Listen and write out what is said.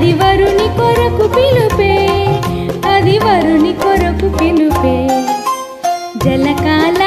అది వరుని కొరకు పిలుపే అది వరుని కొరకు పిలుపే. జలకాల